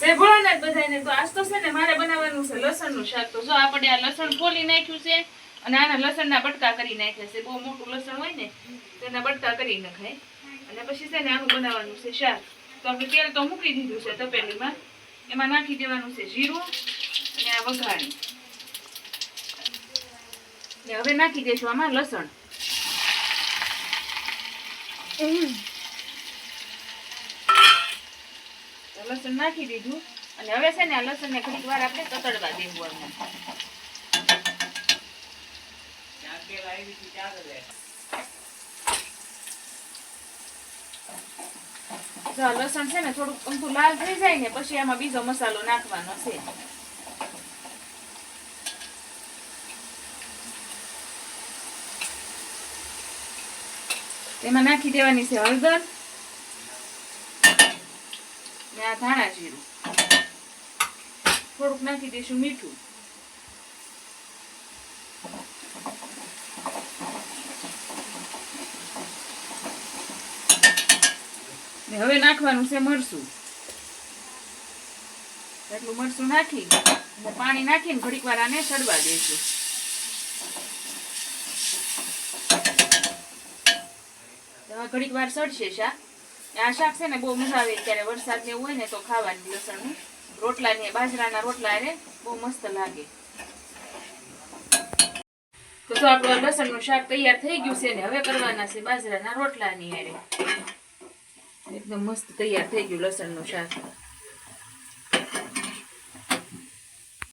જય ભોળાનાથ બધાને તો આજ તો છે ને મારે બનાવવાનું છે લસણનું શાક. તો જો આપણે આ લસણ ફોલી નાખ્યું છે અને આના લસણના બટકા કરી નાખ્યા છે. બહુ મોટું લસણ હોય ને તેના બટકા કરી નખાય. અને પછી છે ને આનું બનાવવાનું છે શાક. તો આપણે તેલ તો મૂકી દીધું છે તપેલીમાં. એમાં નાખી દેવાનું છે જીરું અને આ વઘાણી. હવે નાખી દઈશું આમાં લસણ તો લસણ નાખી દીધું. અને હવે છે ને આ લસણને ઘડીક વાર આપણે તતડવા દેવું આમાં લસણ છે ને થોડુંક અમથું લાલ થઈ જાય ને, પછી આમાં બીજો મસાલો નાખવાનો છે. તેમાં નાખી દેવાની છે હળદર. ને આ ધાણા જીરું. થોડુંક નાખી દઈશું મીઠું. ને હવે નાખવાનું છે મરસું એટલું મરસું નાખી પાણી નાખીને ઘડીક વાર આને ચડવા દઈશું. ઘડીક વાર સડશે શાક. આ શાક છે ને બહુ મજા આવે ત્યારે વરસાદ ને હોય ને તો ખાવાની લસણનું. રોટલા ને બાજરાના રોટલા અરે બહુ મસ્ત લાગે. તો તો આપણું આ લસણનું શાક તૈયાર થઈ ગયું છે ને હવે કરવાના છે બાજરાના રોટલાની હારે. એકદમ મસ્ત તૈયાર થઈ ગયું લસણનું શાક.